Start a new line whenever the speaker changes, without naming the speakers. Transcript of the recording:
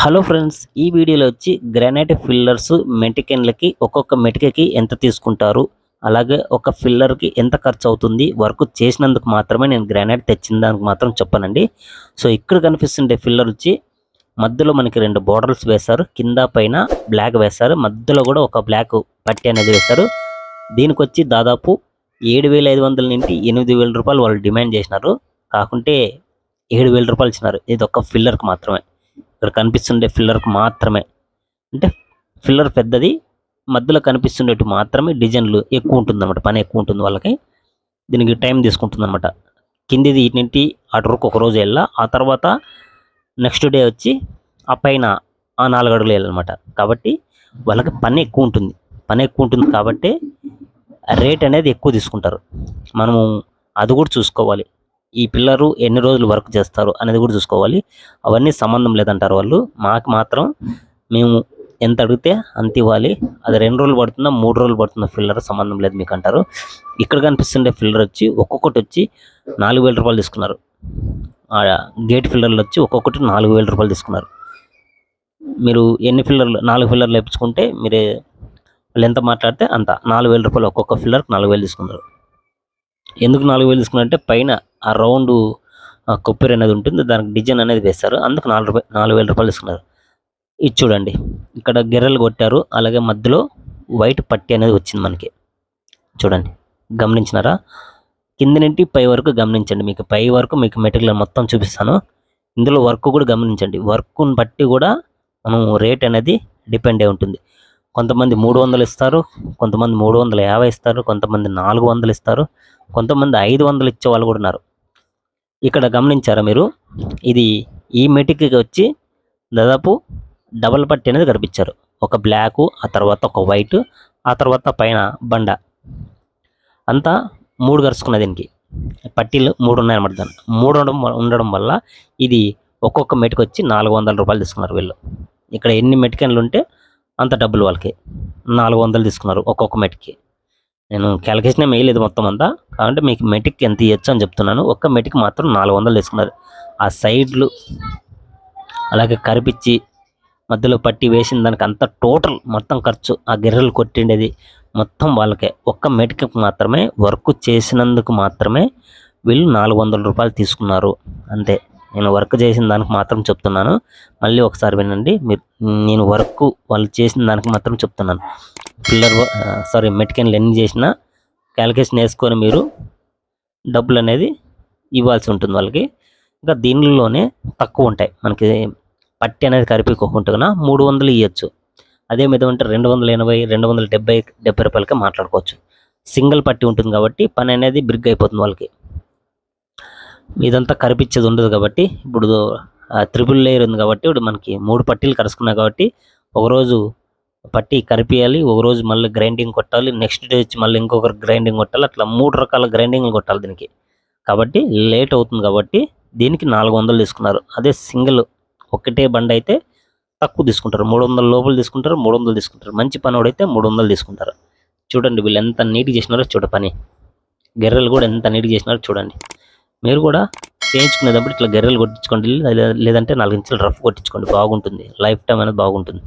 Hello friends ఈ వీడియోలో వచ్చి గ్రానైట్ ఫిల్లర్స్ మెటికెన్లకి ఒక్కొక్క మెటికకి ఎంత తీసుకుంటారు? అలాగే ఒక ఫిల్లర్కి ఎంత ఖర్చు అవుతుంది వర్క్ చేసినందుకు మాత్రమే నేను గ్రానైట్ తెచ్చిన దానికి మాత్రం చెప్పనండి. సో ఇక్కడ కనిపిస్తుండే ఫిల్లర్ వచ్చి మధ్యలో మనకి రెండు బోర్డర్స్ వేశారు. కింద పైన బ్లాక్ వేశారు. మధ్యలో కూడా ఒక బ్లాక్ పట్టి అనేది వేశారు. దీనికి వచ్చి దాదాపు ఏడు వేల ఐదు వందల నుండి ఎనిమిది వేల రూపాయలు వాళ్ళు డిమాండ్ చేసినారు. కాకుంటే ఏడు వేల రూపాయలు ఇచ్చినారు. ఇది ఒక ఫిల్లర్కి మాత్రమే. ఇక్కడ కనిపిస్తుండే ఫిల్లర్కి మాత్రమే. అంటే ఫిల్లర్ పెద్దది మధ్యలో కనిపిస్తుండేటి మాత్రమే డిజైన్లు ఎక్కువ ఉంటుంది అనమాట పని ఎక్కువ ఉంటుంది వాళ్ళకి. దీనికి టైం తీసుకుంటుంది అనమాట కిందిది ఇటు అటువరకు ఒక రోజు వెళ్ళా ఆ తర్వాత నెక్స్ట్ డే వచ్చి ఆ పైన ఆ నాలుగు అడుగులు వెళ్ళాలన్నమాట. కాబట్టి వాళ్ళకి పని ఎక్కువ ఉంటుంది. పని ఎక్కువ ఉంటుంది కాబట్టి రేట్ అనేది ఎక్కువ తీసుకుంటారు. మనము అది కూడా చూసుకోవాలి. ఈ పిల్లరు ఎన్ని రోజులు వర్క్ చేస్తారు అనేది కూడా చూసుకోవాలి. అవన్నీ సంబంధం లేదంటారు వాళ్ళు. మాకు మాత్రం మేము ఎంత అడిగితే అంత ఇవ్వాలి. అది రెండు రోజులు పడుతుందా మూడు రోజులు పడుతుందా ఫిల్లర్ సంబంధం లేదు మీకు అంటారు ఇక్కడ కనిపిస్తుండే ఫిల్లర్ వచ్చి ఒక్కొక్కటి వచ్చి నాలుగు వేల రూపాయలు తీసుకున్నారు. ఆ గేట్ ఫిల్లర్లు వచ్చి ఒక్కొక్కటి నాలుగు వేల రూపాయలు తీసుకున్నారు. మీరు ఎన్ని ఫిల్లర్లు నాలుగు ఫిల్లర్లు వేపించుకుంటే మీరే వాళ్ళు ఎంత మాట్లాడితే అంత. నాలుగు వేల రూపాయలు ఒక్కొక్క ఫిల్లర్కి నాలుగు వేలు తీసుకున్నారు. ఎందుకు నాలుగు వేలు తీసుకున్నారంటే పైన ఆ రౌండ్ కొబ్బరి అనేది ఉంటుంది దానికి డిజైన్ అనేది వేస్తారు. అందుకు నాలుగు రూపాయలు నాలుగు వేల రూపాయలు తీసుకున్నారు. ఇది చూడండి. ఇక్కడ గిర్రలు కొట్టారు అలాగే మధ్యలో వైట్ పట్టి అనేది వచ్చింది మనకి. చూడండి. గమనించినారా? కింద నుండి పై వరకు గమనించండి. మీకు పై వరకు మీకు మెటీరియల్ మొత్తం చూపిస్తాను. ఇందులో వర్క్ కూడా గమనించండి. వర్క్ను బట్టి కూడా మనం రేట్ అనేది డిపెండ్ అయి ఉంటుంది. కొంతమంది మూడు వందలు ఇస్తారు కొంతమంది మూడు వందల యాభై ఇస్తారు కొంతమంది నాలుగు వందలు ఇస్తారు కొంతమంది ఐదు వందలు ఇచ్చే వాళ్ళు కూడా ఉన్నారు. ఇక్కడ గమనించారా మీరు? ఇది ఈ మెటికి వచ్చి దాదాపు డబల్ పట్టి అనేది కనిపించారు. ఒక బ్లాక్ ఆ తర్వాత ఒక వైట్ ఆ తర్వాత పైన బండ. అంతా మూడు కరుచుకున్న దీనికి. పట్టీలు మూడు ఉన్నాయన్నమాట దాన్ని మూడు ఉండడం ఉండడం వల్ల ఇది ఒక్కొక్క మెటికి వచ్చి నాలుగు వందల రూపాయలు తీసుకున్నారు వీళ్ళు. ఇక్కడ ఎన్ని మెటికన్లు ఉంటే అంత డబ్బులు వాళ్ళకి. నాలుగు వందలు తీసుకున్నారు ఒక్కొక్క మెటికి. నేను క్యాలిక్యులేషన్ వేయలేదు మొత్తం అంతా. కాబట్టి మీకు మెటిక్ ఎంత ఇవ్వచ్చు అని చెప్తున్నాను. ఒక్క మెటిక్ మాత్రం నాలుగు వందలు తీసుకున్నారు. ఆ సైడ్లు అలాగే కరిపించి మధ్యలో పట్టి వేసిన దానికి అంత టోటల్ మొత్తం ఖర్చు ఆ గిర్రెలు కొట్టిండేది మొత్తం వాళ్ళకే. ఒక్క మెటికి మాత్రమే వర్క్ చేసినందుకు మాత్రమే వీళ్ళు నాలుగు వందల రూపాయలు తీసుకున్నారు. అంతే. నేను వర్క్ చేసిన దానికి మాత్రం చెప్తున్నాను. మళ్ళీ ఒకసారి వినండి. మీరు నేను వర్క్ వాళ్ళు చేసిన దానికి మాత్రం చెప్తున్నాను. పిల్లర్ సారీ మెటికన్లు ఎన్ని చేసినా క్యాలిక్యులేషన్ వేసుకొని మీరు డబ్బులు అనేది ఇవ్వాల్సి ఉంటుంది వాళ్ళకి. ఇంకా దీనిలోనే తక్కువ ఉంటాయి. మనకి పట్టి అనేది కరిపికోకుండా మూడు వందలు ఇవ్వచ్చు అదే విధంగా రెండు వందల ఎనభై రెండు వందల డెబ్బై డెబ్బై రూపాయలకే మాట్లాడుకోవచ్చు. సింగిల్ పట్టి ఉంటుంది కాబట్టి పని అనేది బిరిగ్ అయిపోతుంది వాళ్ళకి. ఇదంతా కరిపించేది ఉండదు కాబట్టి ఇప్పుడు త్రిబుల్ లేయర్ ఉంది కాబట్టి ఇప్పుడు మనకి మూడు పట్టీలు కరుసుకున్నాయి కాబట్టి ఒకరోజు పట్టి కరిపియాలి ఒకరోజు మళ్ళీ గ్రైండింగ్ కొట్టాలి నెక్స్ట్ డే వచ్చి మళ్ళీ ఇంకొకరు గ్రైండింగ్ కొట్టాలి అట్లా మూడు రకాల గ్రైండింగ్ కొట్టాలి దీనికి. కాబట్టి లేట్ అవుతుంది కాబట్టి దీనికి నాలుగు వందలు తీసుకున్నారు. అదే సింగిల్ ఒకటే బండి అయితే తక్కువ తీసుకుంటారు. మూడు వందల లోపల తీసుకుంటారు మూడు వందలు తీసుకుంటారు. మంచి పని ఒకడైతే మూడు వందలు తీసుకుంటారు. చూడండి వీళ్ళు ఎంత నీట్గా చేసినారో చూడ పని. గెర్రెలు కూడా ఎంత నీట్గా చేసినారో చూడండి. మీరు కూడా చేయించుకునేటప్పుడు ఇట్లా గెర్రెలు కొట్టించుకోండి లేదంటే నాలుగు ఇంచులు రఫ్ కొట్టించుకోండి బాగుంటుంది. లైఫ్ టైం అనేది బాగుంటుంది.